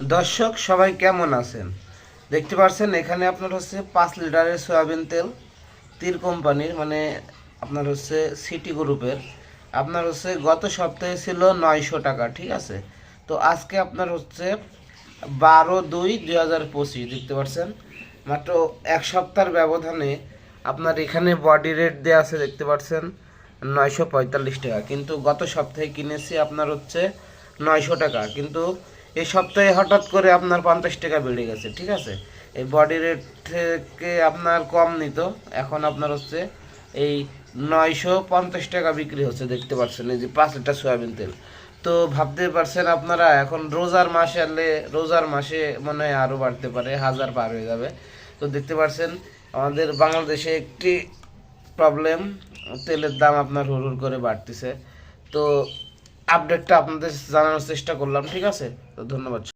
দর্শক, সবাই কেমন আছেন? দেখতে পাচ্ছেন, এখানে আপনার হচ্ছে পাঁচ লিটারের সয়াবিন তেল তীর কোম্পানির মানে আপনার হচ্ছে সিটি গ্রুপের। আপনার হচ্ছে গত সপ্তাহে ছিল নয়শো টাকা, ঠিক আছে? তো আজকে আপনার হচ্ছে বারো দুই দুই হাজার পঁচিশ, দেখতে পাচ্ছেন? মাত্র এক সপ্তাহের ব্যবধানে আপনার এখানে বডি রেট দেওয়া আছে, দেখতে পাচ্ছেন, নয়শো পঁয়তাল্লিশ টাকা। কিন্তু গত সপ্তাহে কিনেছি আপনার হচ্ছে নয়শো টাকা। কিন্তু এই সপ্তাহে হঠাৎ করে আপনার পঞ্চাশ টাকা বেড়ে গেছে, ঠিক আছে? এই বডি রেট থেকে আপনার কম নিত, এখন আপনার হচ্ছে এই নয়শো পঞ্চাশ টাকা বিক্রি হচ্ছে, দেখতে পাচ্ছেন, এই যে পাঁচ লিটার সয়াবিন তেল। তো ভাবতে পারছেন আপনারা, এখন রোজার মাসে আনলে, রোজার মাসে মনে হয় আরও বাড়তে পারে, হাজার পার হয়ে যাবে। তো দেখতে পাচ্ছেন, আমাদের বাংলাদেশে একটি প্রবলেম তেলের দাম আপনার হুড় করে বাড়তেছে। তো আপডেটটা আপনাদের জানানোর চেষ্টা করলাম ঠিক আছে? তো ধন্যবাদ।